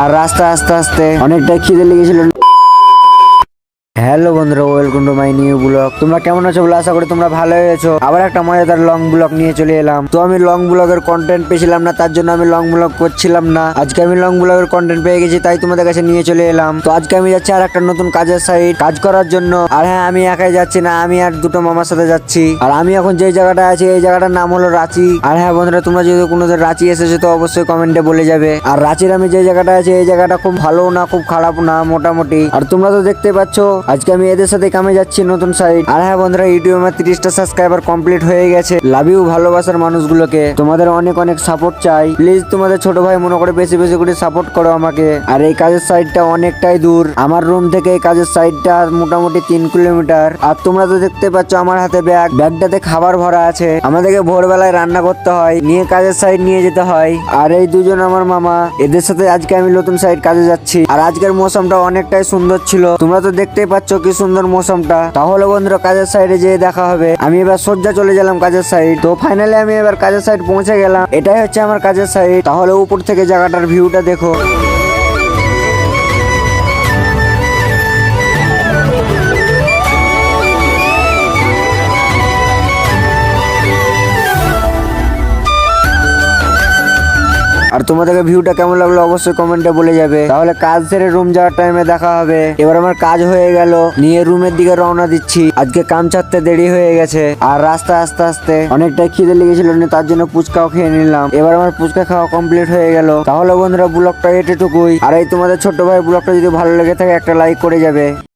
আর রাস্তা আস্তে আস্তে অনেকটা খিদে লেগেছিল। হ্যালো বন্ধুরা welcome to my new blog তোমরা কেমন আছো বলে? আশা করি তোমরা ভালো হয়েছো আবার একটা মজাদার লং ব্লগ নিয়ে চলে এলাম। তো আমি লং ব্লগের কন্টেন্ট পেয়েছিলাম না, তার জন্য আমি লং ব্লগ করছিলাম না। আজকে আমি লং ব্লগের কন্টেন্ট পেয়ে গেছি, তাই তোমাদের কাছে নিয়ে চলে এলাম। তো আজকে আমি যাচ্ছি আর একটা নতুন কাজের সাইড কাজ করার জন্য। আর হ্যাঁ আমি একাই যাচ্ছি না, আমি আর দুটো মামার সাথে যাচ্ছি। আর আমি এখন যে জায়গাটা আছি, এই জায়গাটার নাম হলো রাঁচি। আর হ্যাঁ বন্ধুরা, তোমরা যদি কোনো রাঁচি এসেছ, তো অবশ্যই কমেন্টে বলে যাবে। আর রাঁচির আমি যে জায়গাটা আছি, এই জায়গাটা খুব ভালো না, খুব খারাপ না, মোটামুটি। আর তোমরা তো দেখতে পাচ্ছ আজকে আমি এদের সাথে কামে যাচ্ছি নতুন সাইট আর হ্যাঁ বন্ধুরা ইউটিউবে আমার তিরিশটা সাবস্ক্রাইবার কমপ্লিট হয়ে গেছে। লাভ ইউ ভালোবাসার মানুষগুলোকে। তোমাদের অনেক অনেক সাপোর্ট চাই। প্লিজ তোমাদের ছোট ভাই মনে করে বেশি বেশি করে সাপোর্ট করো আমাকে। আর এই কাজের সাইডটা অনেকটাই দূর। আমার রুম থেকে এই কাজের সাইডটা মোটামুটি তিন কিলোমিটার। আর তোমরা তো দেখতে পাচ্ছ আমার হাতে ব্যাগ ব্যাগটাতে খাবার ভরা আছে। আমাদেরকে ভোরবেলায় রান্না করতে হয়। নিয়ে কাজের সাইড নিয়ে যেতে হয়। আর এই দুজন আমার মামা। এদের সাথে আজকে আমি নতুন সাইড কাজে যাচ্ছি। আর আজকের মৌসুমটা অনেকটাই সুন্দর ছিল। তোমরা তো দেখতেই পাচ্ছ কি সুন্দর মৌসুমটা। তাহলে বন্ধুরা কাজের সাইডে যেয়ে দেখা হবে। আমি এবার সজ্জা চলে গেলাম কাজের সাইড তো ফাইনালি আমি এবার কাজের সাইড পৌঁছে গেলাম। এটাই হচ্ছে আমার কাজের সাইড তাহলে উপর থেকে জায়গাটার ভিউটা দেখো। আর তোমাদেরকে ভিউটা কেমন লাগল অবশ্যই কমেন্টে বলে যাবে। তাহলে কাজ সেরে রুম যাওয়ার টাইমে দেখা হবে। এবার আমার কাজ হয়ে গেল। নিয়ে রুমের দিকে রওনা দিচ্ছি। আজকে কাম ছাড়তে দেরি হয়ে গেছে। আর রাস্তা আস্তে আস্তে অনেকটাই খিদে লেগেছিল তার জন্য ফুচকাও খেয়ে নিলাম। এবার আমার ফুচকা খাওয়া কমপ্লিট হয়ে গেল। তাহলে বন্ধুরা ব্লগটা এটুকুই আর এই তোমাদের ছোট ভাই ব্লগটা যদি ভালো লেগে থাকে, একটা লাইক করে যাবে।